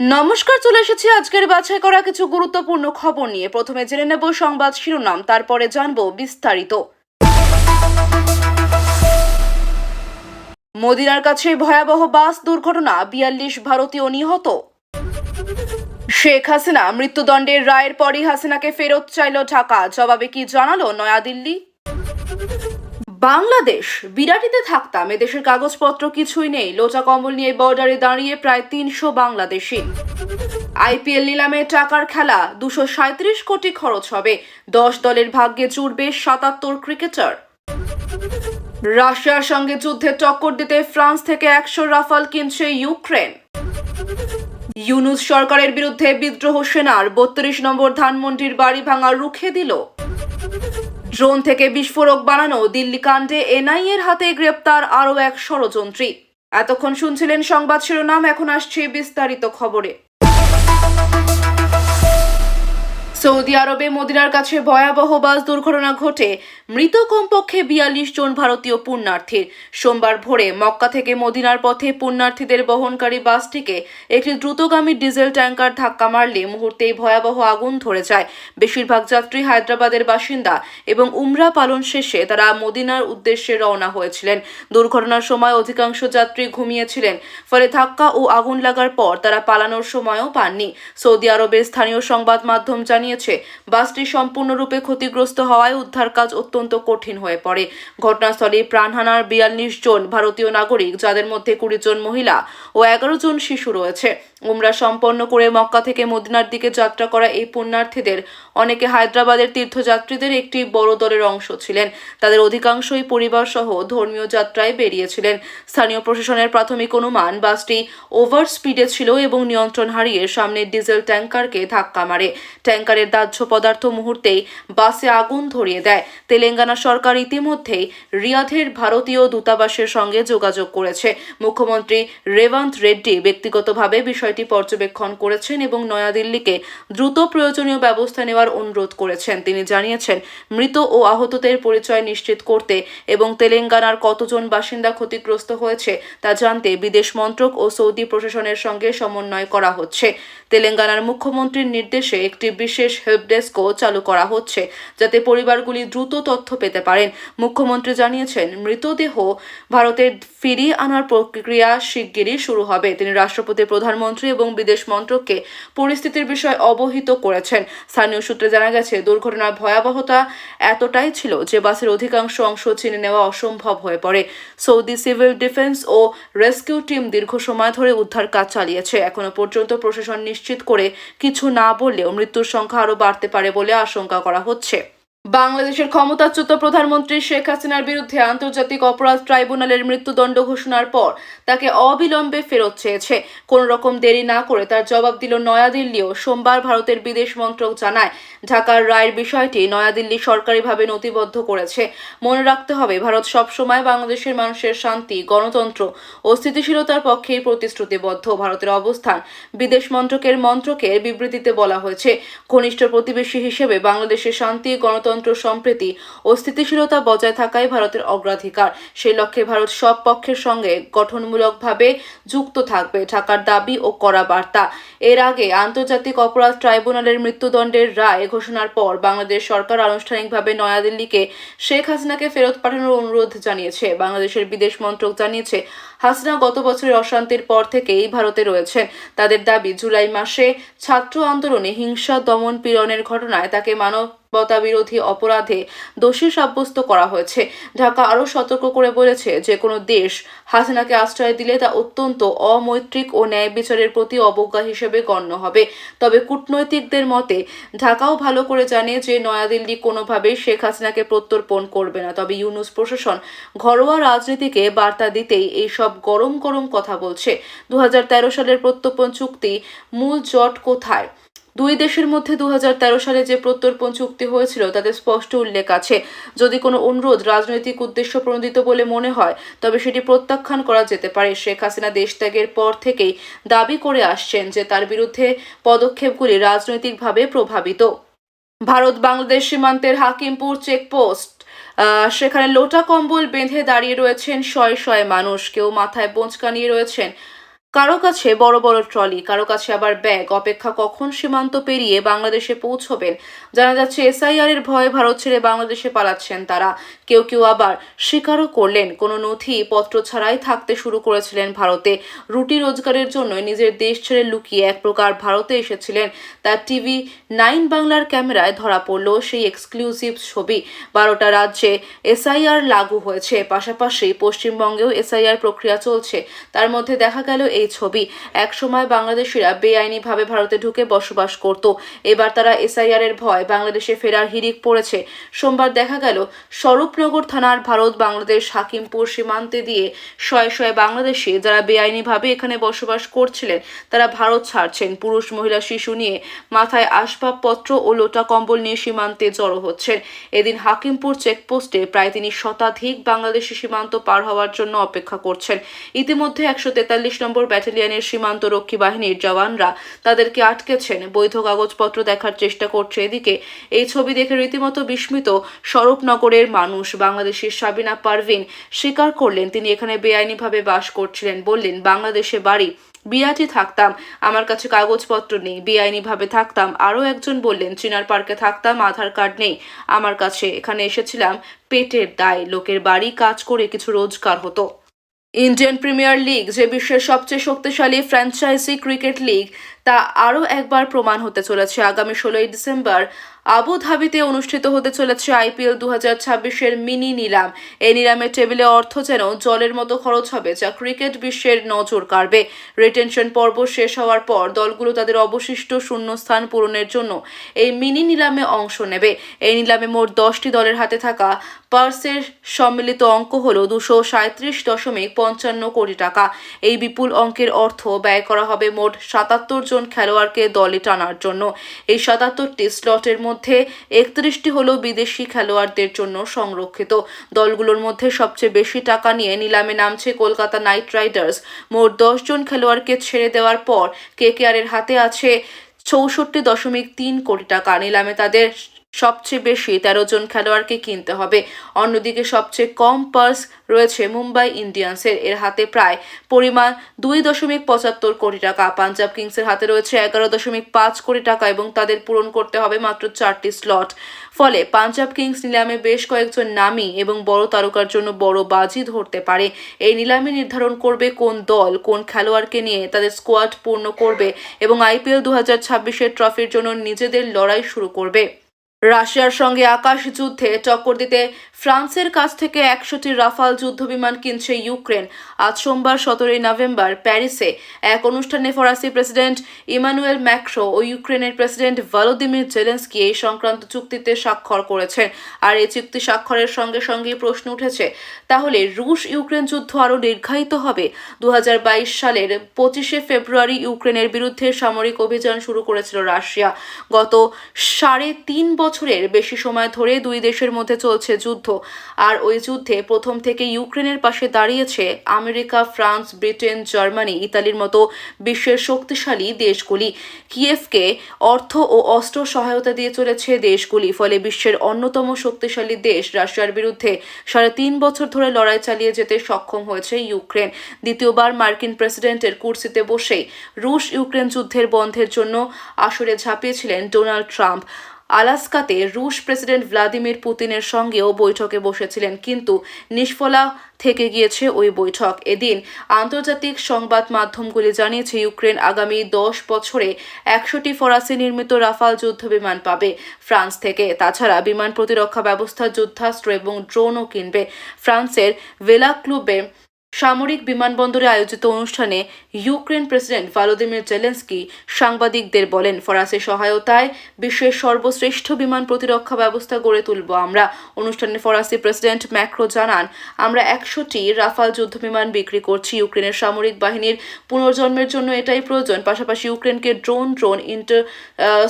নমস্কার, চলে এসেছি আজকের বাছাই করা কিছু গুরুত্বপূর্ণ খবর নিয়ে। প্রথমে জেনে নেব সংবাদ শিরোনাম, তারপরে জানব বিস্তারিত। মদিনার কাছে ভয়াবহ বাস দুর্ঘটনা, বিয়াল্লিশ ভারতীয় নিহত। শেখ হাসিনা মৃত্যুদণ্ডের রায়ের পরই হাসিনাকে ফেরত চাইল ঢাকা। জবাবে কি জানালো নয়াদিল্লি? বাংলাদেশ, বিরাটিতে থাকতাম, এদেশের কাগজপত্র কিছুই নেই। লোচা কম্বল নিয়ে বর্ডারে দাঁড়িয়ে প্রায় তিনশো বাংলাদেশি। আইপিএল নিলামে টাকার খেলা, দুশো সাঁত্রিশ কোটি খরচ হবে। দশ দলের ভাগ্যে জুড়বে সাতাত্তর ক্রিকেটার। রাশিয়ার সঙ্গে যুদ্ধে টক্কর দিতে ফ্রান্স থেকে একশো রাফাল কিনছে ইউক্রেন। ইউনুস সরকারের বিরুদ্ধে বিদ্রোহ সেনার বত্রিশ নম্বর ধানমন্ডির বাড়ি ভাঙা রুখে দিল। ড্রোন থেকে বিস্ফোরক বানানো দিল্লি কাণ্ডে এনআইএর হাতে গ্রেপ্তার আরও এক ষড়যন্ত্রী। এতক্ষণ শুনছিলেন সংবাদ শিরোনাম, এখন আসছে বিস্তারিত খবরে। সৌদি আরবে মদিনার কাছে ভয়াবহ বাস দুর্ঘটনা ঘটে। মৃত কমপক্ষে বিয়াল্লিশ জন ভারতীয় পুণ্যার্থীর। সোমবার ভোরে মক্কা থেকে মদিনার পথে পুণ্যার্থীদের বহনকারী বাসটিকে একটি দ্রুতগামী ডিজেল ট্যাঙ্কার ধাক্কা মারলে মুহূর্তেই ভয়াবহ আগুন ধরে যায়। বেশিরভাগ যাত্রী হায়দ্রাবাদের বাসিন্দা এবং উমরা পালন শেষে তারা মদিনার উদ্দেশ্যে রওনা হয়েছিলেন। দুর্ঘটনার সময় অধিকাংশ যাত্রী ঘুমিয়েছিলেন, ফলে ধাক্কা ও আগুন লাগার পর তারা পালানোর সময়ও পাননি। সৌদি আরবের স্থানীয় সংবাদ মাধ্যম জানিয়েছে, বাসটি সম্পূর্ণরূপে ক্ষতিগ্রস্ত হওয়ায় উদ্ধার কাজ অত্যন্ত কঠিন হয়ে পড়ে। ঘটনাস্থলে প্রাণহানার বিয়াল্লিশ জন ভারতীয় নাগরিক, যাদের মধ্যে কুড়ি জন মহিলা ও এগারো জন শিশু রয়েছে। উমরা সম্পন্ন করে মক্কা থেকে মদিনার দিকে যাত্রা করা এই পুণ্যার্থীদের অনেকে হায়দ্রাবাদের তীর্থযাত্রীদের একটি বড় দলের অংশ ছিলেন। তাদের অধিকাংশই পরিবার সহ ধর্মীয় যাত্রায় বেরিয়েছিলেন। স্থানীয় প্রশাসনের প্রাথমিক অনুমান, বাসটি ওভার স্পিডে ছিল এবং নিয়ন্ত্রণ হারিয়ে সামনের ডিজেল ট্যাঙ্কারকে ধাক্কা মারে। ট্যাঙ্কারের দাহ্য পদার্থ মুহূর্তেই বাসে আগুন ধরিয়ে দেয়। তেলেঙ্গানা সরকার ইতিমধ্যেই রিয়াধের ভারতীয় দূতাবাসের সঙ্গে যোগাযোগ করেছে। মুখ্যমন্ত্রী রেবন্ত রেড্ডি ব্যক্তিগতভাবে বিষয়টি পর্যবেক্ষণ করেছেন এবং নয়াদিল্লিকে দ্রুত প্রয়োজনীয় ব্যবস্থা নেওয়ার অনুরোধ করেছেন। তিনি জানিয়েছেন, মৃত ও আহতদের পরিচয় নিশ্চিত করতে এবং তেলেঙ্গানার কতজন বাসিন্দা ক্ষতিগ্রস্ত হয়েছে তা জানতে বিদেশ মন্ত্রক ও সৌদি প্রশাসনের সঙ্গে সমন্বয় করা হচ্ছে। তেলেঙ্গানার মুখ্যমন্ত্রীর নির্দেশে একটি বিশেষ হেল্প ডেস্কও চালু করা হচ্ছে যাতে পরিবারগুলি দ্রুত তথ্য পেতে পারেন। মুখ্যমন্ত্রী জানিয়েছেন, মৃতদেহ ভারতের ফিরিয়ে আনার প্রক্রিয়া শিগগিরই শুরু হবে। তিনি রাষ্ট্রপতি, প্রধানমন্ত্রী এবং বিদেশ মন্ত্রককে পরিস্থিতির বিষয়ে অবহিত করেছেন। স্থানীয় সূত্রে জানা গেছে, দুর্ঘটনার ভয়াবহতা এতটাই ছিল যে বাসের অধিকাংশ অংশ চিনে নেওয়া অসম্ভব হয়ে পড়ে। সৌদি সিভিল ডিফেন্স ও রেস্কিউ টিম দীর্ঘ সময় ধরে উদ্ধার কাজ চালিয়েছে। এখনও পর্যন্ত প্রশাসন নিশ্চিত করে কিছু না বললেও মৃত্যুর সংখ্যা আরও বাড়তে পারে বলে আশঙ্কা করা হচ্ছে। বাংলাদেশের ক্ষমতাচ্যুত প্রধানমন্ত্রী শেখ হাসিনার বিরুদ্ধে আন্তর্জাতিক অপরাধ ট্রাইব্যুনালের মৃত্যুদণ্ড ঘোষণার পর তাকে অবিলম্বে ফেরত চেয়েছে। কোন রকম দেরি না করে তার জবাব দিল নয়াদিল্লিও। সোমবার ভারতের বিদেশ মন্ত্রক জানায়, ঢাকার রায়ের বিষয়টি নয়াদিল্লি সরকারিভাবে নথিবদ্ধ করেছে। মনে রাখতে হবে, ভারত সবসময় বাংলাদেশের মানুষের শান্তি, গণতন্ত্র ও স্থিতিশীলতার পক্ষেই প্রতিশ্রুতিবদ্ধ। ভারতের অবস্থান বিদেশ মন্ত্রকের মন্ত্রকের বিবৃতিতে বলা হয়েছে, ঘনিষ্ঠ প্রতিবেশী হিসেবে বাংলাদেশের শান্তি, গণতন্ত্র সম্প্রীতি ও স্থিতিশীলতা বজায় থাকাই ভারতের অগ্রাধিকার। সেই লক্ষ্যে ভারত সব পক্ষের সঙ্গে গঠনমূলকভাবে যুক্ত থাকবে ঢাকার দাবি ও করা বার্তা। এর আগে আন্তর্জাতিক অপরাধ ট্রাইব্যুনালের মৃত্যুদণ্ডের রায় ঘোষণার পর বাংলাদেশ সরকার আনুষ্ঠানিকভাবে নয়াদিল্লিকে শেখ হাসিনাকে ফেরত পাঠানোর অনুরোধ জানিয়েছে। বাংলাদেশের বিদেশ মন্ত্রক জানিয়েছে হাসিনা গত বছরের অশান্তির পর থেকেই ভারতে রয়েছেন তাদের দাবি, জুলাই মাসে ছাত্র আন্দোলনে হিংসা, দমন পীড়নের ঘটনায় তাকে মানবতা বিরোধী অপরাধে দোষী সাব্যস্ত করা হয়েছে। ঢাকা আরও সতর্ক করে বলেছে যে কোনো দেশ হাসিনাকে আশ্রয় দিলে তা অত্যন্ত অমৈত্রিক ও ন্যায় বিচারের প্রতি অবজ্ঞা হিসেবে গণ্য হবে। তবে কূটনৈতিকদের মতে, ঢাকাও ভালো করে জানে যে নয়াদিল্লি কোনোভাবেই শেখ হাসিনাকে প্রত্যর্পণ করবে না। তবে ইউনুস প্রশাসন ঘরোয়া রাজনীতিকে বার্তা দিতেই এই সব গরম গরম কথা বলছে। দু হাজার তেরো সালের প্রত্যর্পণ চুক্তি মূল জট কোথায়? দুই দেশের মধ্যে দুহাজার তেরো সালে যে প্রত্যর্পণ চুক্তি হয়েছিল, তাতে স্পষ্ট উল্লেখ আছে। যদি কোনো অনুরোধ রাজনৈতিক উদ্দেশ্য প্রণোদিত বলে মনে হয়, তবে সেটি প্রত্যাখ্যান করা যেতে পারে। শেখ হাসিনা দেশ ত্যাগের পর থেকেই দাবি করে আসছেন যে তার বিরুদ্ধে পদক্ষেপগুলি রাজনৈতিকভাবে প্রভাবিত। ভারত বাংলাদেশ সীমান্তের হাকিমপুর চেকপোস্ট সেখানে লোটা কম্বল বেঁধে দাঁড়িয়ে রয়েছেন শয়ে শয়ে মানুষ। কেউ মাথায় বোঁচকা নিয়ে রয়েছেন কারও কাছে বড় বড় ট্রলি, কারও কাছে আবার ব্যাগ, অপেক্ষা কখন সীমান্ত পেরিয়ে বাংলাদেশে পৌঁছবেন? জানা যাচ্ছে, এসআইআর এর ভয়ে ভারত ছেড়ে বাংলাদেশে পালাচ্ছেন তারা। কেউ কেউ আবার স্বীকারও করলেন, কোনো নথি, পত্র ছাড়াই থাকতে শুরু করেছিলেন ভারতে। রুটি রোজগারের জন্য নিজের দেশ ছেড়ে লুকিয়ে এক প্রকার ভারতে এসেছিলেন। তার টিভি নাইন বাংলার ক্যামেরায় ধরা পড়ল সেই এক্সক্লুসিভ ছবি। বারোটা রাজ্যে এসআইআর লাগু হয়েছে। পাশাপাশি পশ্চিমবঙ্গেও এসআইআর প্রক্রিয়া চলছে। তার মধ্যে দেখা গেল এই ছবি। একসময় বাংলাদেশিরা বেআইনিভাবে ভারতে ঢুকে বসবাস করত। এবার তারা এসআইআর এর ভয়, বাংলাদেশে ফেরার হিড়িক পড়েছে। সোমবার দেখা গেল, স্বরূপনগর থানার ভারত বাংলাদেশ হাকিমপুর সীমান্তে দিয়ে শয়ে শয়ে বাংলাদেশি যারা বেআইনিভাবে এখানে বসবাস করছিলেন, তারা ভারত ছাড়ছেন। পুরুষ, মহিলা, শিশু নিয়ে মাথায় আসবাবপত্র ও লোটা কম্বল নিয়ে সীমান্তে জড়ো হচ্ছেন। এদিন হাকিমপুর চেকপোস্টে প্রায় তিনি শতাধিক বাংলাদেশি সীমান্ত পার হওয়ার জন্য অপেক্ষা করছেন। ইতিমধ্যে একশো তেতাল্লিশ নম্বর ব্যাটালিয়নের সীমান্ত রক্ষী বাহিনীর জওয়ানরা তাদেরকে আটকেছেন। বৈধ কাগজপত্র দেখার চেষ্টা করছে এদিকে। এই ছবি দেখে রীতিমতো বিস্মিত স্বরূপনগরের মানুষ। বাংলাদেশের সাবিনা পারভিন স্বীকার করলেন, তিনি এখানে বেআইনিভাবে বাস করছিলেন। বললেন, বাংলাদেশে বাড়ি বিয়াটি থাকতাম, আমার কাছে কাগজপত্র নেই, বেআইনিভাবে থাকতাম। আরও একজন বললেন, চিনার পার্কে থাকতাম, আধার কার্ড নেই, আমার কাছে এখানে এসেছিলাম পেটের দায়। লোকের বাড়ি, কাজ করে কিছু রোজগার হতো। ইন্ডিয়ান প্রিমিয়ার লিগ, যে বিশ্বের সবচেয়ে শক্তিশালী ফ্র্যাঞ্চাইজি ক্রিকেট লিগ, তা আরও একবার প্রমাণ হতে চলেছে আগামী ষোলোই ডিসেম্বর। আবু ধাবিতে অনুষ্ঠিত হতে চলেছে আইপিএল দু হাজার ছাব্বিশের মিনি নিলাম। এই নিলামের টেবিলে অর্থ যেন জলের মতো খরচ হবে যা ক্রিকেট বিশ্বের নজর কাড়বে। রিটেনশন পর্ব শেষ হওয়ার পর দলগুলো তাদের অবশিষ্ট শূন্যস্থান পূরণের জন্য এই মিনি নিলামে অংশ নেবে। এই নিলামে মোট দশটি দলের হাতে থাকা পার্সের সম্মিলিত অঙ্ক হল দুশো সাঁত্রিশ দশমিক পঞ্চান্ন কোটি টাকা। এই বিপুল অঙ্কের অর্থ ব্যয় করা হবে মোট সাতাত্তর জন খেলোয়াড়কে দলে টানার জন্য। এই সাতাত্তরটি স্লটের মধ্যে একত্রিশটি হল বিদেশি খেলোয়াড়দের জন্য সংরক্ষিত। দলগুলোর মধ্যে সবচেয়ে বেশি টাকা নিয়ে নিলামে নামছে কলকাতা নাইট রাইডার্স। মোট দশজন খেলোয়াড়কে ছেড়ে দেওয়ার পর কেকেআরের হাতে আছে চৌষট্টি দশমিক তিন কোটি টাকা। নিলামে তাদের সবচেয়ে বেশি তেরো জন খেলোয়াড়কে কিনতে হবে। অন্যদিকে সবচেয়ে কম পার্স রয়েছে মুম্বাই ইন্ডিয়ান্সের। এর হাতে প্রায় পরিমাণ দুই দশমিক পঁচাত্তর কোটি টাকা। পাঞ্জাব কিংসের হাতে রয়েছে এগারো দশমিক পাঁচ কোটি টাকা এবং তাদের পূরণ করতে হবে মাত্র চারটি স্লট। ফলে পাঞ্জাব কিংস নিলামে বেশ কয়েকজন নামী এবং বড় তারকার জন্য বড় বাজি ধরতে পারে। এই নিলামে নির্ধারণ করবে কোন দল, কোন খেলোয়াড়কে নিয়ে তাদের স্কোয়াড পূর্ণ করবে এবং আইপিএল দু হাজার ছাব্বিশের ট্রফির জন্য নিজেদের লড়াই শুরু করবে। রাশিয়ার সঙ্গে আকাশ যুদ্ধে টক্কর দিতে ফ্রান্সের কাছ থেকে একশোটি রাফাল যুদ্ধবিমান কিনছে ইউক্রেন। আজ সোমবার সতেরোই নভেম্বর প্যারিসে এক অনুষ্ঠানে ফরাসি প্রেসিডেন্ট ইমানুয়েল ম্যাক্রো ও ইউক্রেনের প্রেসিডেন্ট ভলোদিমির জেলেন্সকি এই সংক্রান্ত চুক্তিতে স্বাক্ষর করেছেন। আর এই চুক্তি স্বাক্ষরের সঙ্গে সঙ্গে প্রশ্ন উঠেছে, তাহলে রুশ ইউক্রেন যুদ্ধ আরও দীর্ঘায়িত হবে? দু হাজার বাইশ সালের পঁচিশে ফেব্রুয়ারি ইউক্রেনের বিরুদ্ধে সামরিক অভিযান শুরু করেছিল রাশিয়া। গত সাড়ে তিন বছরের বেশি সময় ধরে দুই দেশের মধ্যে চলছে যুদ্ধ। আর ওই যুদ্ধে প্রথম থেকে ইউক্রেনের পাশে দাঁড়িয়েছে আমেরিকা, ফ্রান্স, ব্রিটেন, জার্মানি, ইতালির মতো বিশ্বের শক্তিশালী দেশগুলি। কিয়েভকে অর্থ ও অস্ত্র সহায়তা দিয়ে চলেছে দেশগুলি, ফলে বিশ্বের অন্যতম শক্তিশালী দেশ রাশিয়ার বিরুদ্ধে সাড়ে তিন বছর ধরে লড়াই চালিয়ে যেতে সক্ষম হয়েছে ইউক্রেন। দ্বিতীয়বার মার্কিন প্রেসিডেন্টের কুর্সিতে বসেই রুশ ইউক্রেন যুদ্ধের বন্ধের জন্য আসরে ঝাঁপিয়েছিলেন ডোনাল্ড ট্রাম্প। আলাস্কাতে রুশ প্রেসিডেন্ট ভ্লাদিমির পুতিনের সঙ্গেও বৈঠকে বসেছিলেন, কিন্তু নিষ্ফলা থেকে গিয়েছে ওই বৈঠক। এদিন আন্তর্জাতিক সংবাদ মাধ্যমগুলি জানিয়েছে, ইউক্রেন আগামী দশ বছরে একশোটি ফরাসি নির্মিত রাফাল যুদ্ধ বিমান পাবে ফ্রান্স থেকে। তাছাড়া বিমান প্রতিরক্ষা ব্যবস্থা, যুদ্ধাস্ত্র এবং ড্রোনও কিনবে ফ্রান্সের ভেলা ক্লুবে সামরিক বিমানবন্দরে আয়োজিত অনুষ্ঠানে ইউক্রেন প্রেসিডেন্ট ভলোদিমির জেলেন্সকি সাংবাদিকদের বলেন, ফরাসি সহায়তায় বিশ্বের সর্বশ্রেষ্ঠ বিমান প্রতিরক্ষা ব্যবস্থা গড়ে তুলব আমরা। অনুষ্ঠানে ফরাসি প্রেসিডেন্ট ম্যাক্রো জানান, আমরা একশোটি রাফাল যুদ্ধবিমান বিক্রি করছি। ইউক্রেনের সামরিক বাহিনীর পুনর্জন্মের জন্য এটাই প্রয়োজন। পাশাপাশি ইউক্রেনকে ড্রোন ড্রোন ইন্টার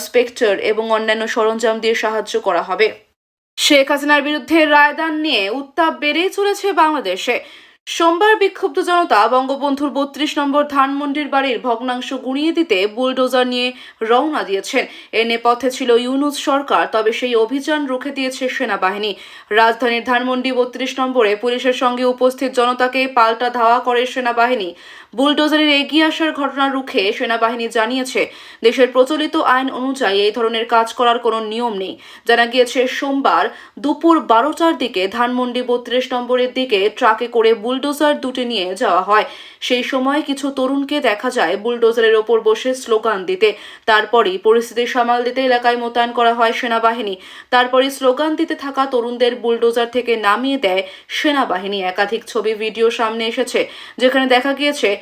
স্পেক্টর এবং অন্যান্য সরঞ্জাম দিয়ে সাহায্য করা হবে। শেখ হাসিনার বিরুদ্ধে রায়দান নিয়ে উত্তাপ বেড়েই চলেছে বাংলাদেশে। সোমবার বিক্ষুব্ধ জনতা বঙ্গবন্ধুর বত্রিশ নম্বর ধানমন্ডির বাড়ির ভগ্নাংশ গুঁড়িয়ে দিতে বুলডোজার নিয়ে রওনা দিয়েছেন। এ নেপথ্যে ছিল ইউনুস সরকার, তবে সেই অভিযান রুখে দিয়েছে সেনাবাহিনী। রাজধানীর ধানমন্ডি বত্রিশ নম্বরে পুলিশের সঙ্গে উপস্থিত জনতাকে পাল্টা ধাওয়া করে সেনাবাহিনী। বুলডোজারের এগিয়ে আসার ঘটনা রুখে সেনাবাহিনী জানিয়েছে, দেশের প্রচলিত আইন অনুযায়ী এই ধরনের কাজ করার কোনো নিয়ম নেই। জানা গিয়েছে, সোমবার দুপুর বারোটার দিকে ধানমন্ডি বত্রিশ নম্বরের দিকে ট্রাকে করে বুলডোজার দুটি নিয়ে যাওয়া হয়। সেই সময় কিছু তরুণকে দেখা যায় বুলডোজারের ওপর বসে স্লোগান দিতে। তারপরেই পরিস্থিতি সামাল দিতে এলাকায় মোতায়েন করা হয় সেনাবাহিনী। তারপরে স্লোগান দিতে থাকা তরুণদের বুলডোজার থেকে নামিয়ে দেয় সেনাবাহিনী। একাধিক ছবি, ভিডিও সামনে এসেছে, যেখানে দেখা গিয়েছে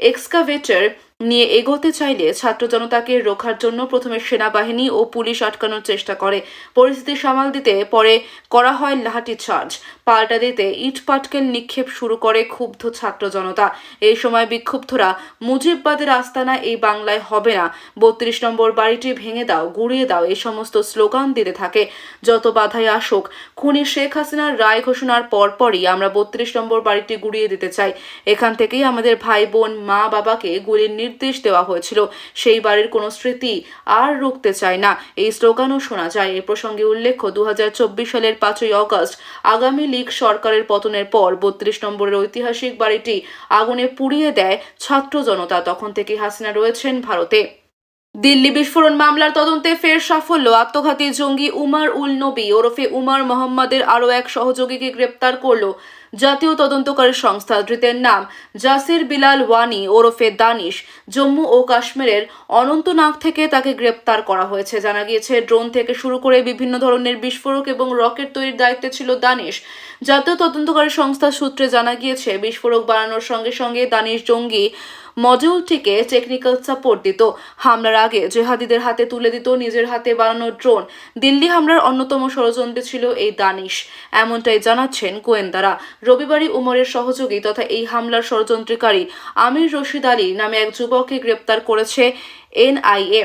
এক্সকাভেটর নিয়ে এগোতে চাইলে ছাত্র জনতাকে রোখার জন্য প্রথমে সেনাবাহিনী ও পুলিশ আটকানোর চেষ্টা করে। পরিস্থিতি সামাল দিতে পরে করা হয় লাহাটি চার্জ পাল্টা দিতে ইট পাটকেল নিক্ষেপ শুরু করে ক্ষুব্ধ ছাত্র জনতা। এই সময় বিক্ষুব্ধরা মুজিববাদের আস্তানা এই বাংলায় হবে না। বত্রিশ নম্বর বাড়িটি ভেঙে দাও, গুড়িয়ে দাও এই সমস্ত স্লোগান দিতে থাকে। যত বাধাই আসুক, খুনি শেখ হাসিনার রায় ঘোষণার পরপরই আমরা বত্রিশ নম্বর বাড়িটি গুড়িয়ে দিতে চাই। এখান থেকেই আমাদের ভাই বোন মা বাবাকে গুলির নির্দেশ দেওয়া হয়েছিল। সেই বাড়ির কোনো স্মৃতি আর রুখতে চায় না। এই স্লোগানও শোনা যায়। এ প্রসঙ্গে উল্লেখ্য দু সালের পাঁচই অগস্ট, আগামী লীগ সরকারের পতনের পর বত্রিশ নম্বরের ঐতিহাসিক বাড়িটি আগুনে পুড়িয়ে দেয় ছাত্র জনতা। তখন থেকে হাসিনা রয়েছেন ভারতে। দিল্লি বিস্ফোরণ মামলার তদন্তে ফের সাফল্য। আত্মঘাতী জঙ্গি উমার উল নবী ওরফে উমার মোহাম্মদের আরও এক সহযোগীকে গ্রেপ্তার করল জাতীয় তদন্তকারী সংস্থা ধৃতের নাম জাসির বিলাল ওয়ানি ওরফে দানিশ। জম্মু ও কাশ্মীরের অনন্তনাগ থেকে তাকে গ্রেপ্তার করা হয়েছে। জানা গিয়েছে, ড্রোন থেকে শুরু করে বিভিন্ন ধরনের বিস্ফোরক এবং রকেট তৈরির দায়িত্বে ছিল দানিশ। জাতীয় তদন্তকারী সংস্থা সূত্রে জানা গিয়েছে, বিস্ফোরক বানানোর সঙ্গে সঙ্গে দানিশ জঙ্গি মডিউলটিকে টেকনিক্যাল সাপোর্ট দিত। হামলার আগে জেহাদিদের হাতে তুলে দিত, নিজের হাতে বানানো ড্রোন দিল্লি হামলার অন্যতম ষড়যন্ত্রে ছিল এই দানিশ। এমনটাই জানাচ্ছেন গোয়েন্দারা। রবিবারই উমরের সহযোগী তথা এই হামলার ষড়যন্ত্রকারী আমির রশিদ আলী নামে এক যুবককে গ্রেপ্তার করেছে এনআইএ।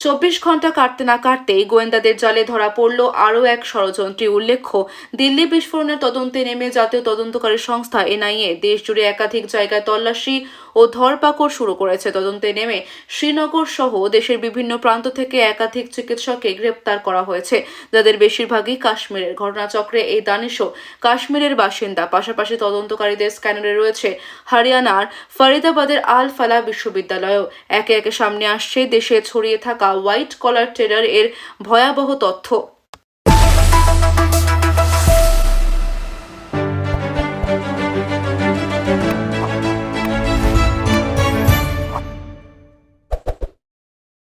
চব্বিশ ঘণ্টা কাটতে না কাটতেই গোয়েন্দাদের জালে ধরা পড়ল আরও এক ষড়যন্ত্রী উল্লেখ্য, দিল্লি বিস্ফোরণের তদন্তে নেমে জাতীয় তদন্তকারী সংস্থা এনআইএ দেশজুড়ে একাধিক জায়গায় তল্লাশি ও ধরপাকড় শুরু করেছে। তদন্তে নেমে শ্রীনগর সহ দেশের বিভিন্ন প্রান্ত থেকে একাধিক চিকিৎসককে গ্রেপ্তার করা হয়েছে। যাদের বেশিরভাগই কাশ্মীরের। ঘটনাচক্রে এই দানিশও কাশ্মীরের বাসিন্দা। পাশাপাশি তদন্তকারীদের স্ক্যানারে রয়েছে হরিয়ানার ফরিদাবাদের আল ফালা বিশ্ববিদ্যালয়ও। একে একে সামনে আসছে দেশে ছড়িয়ে থাকা হোয়াইট কলার টেরার এর ভয়াবহ তথ্য।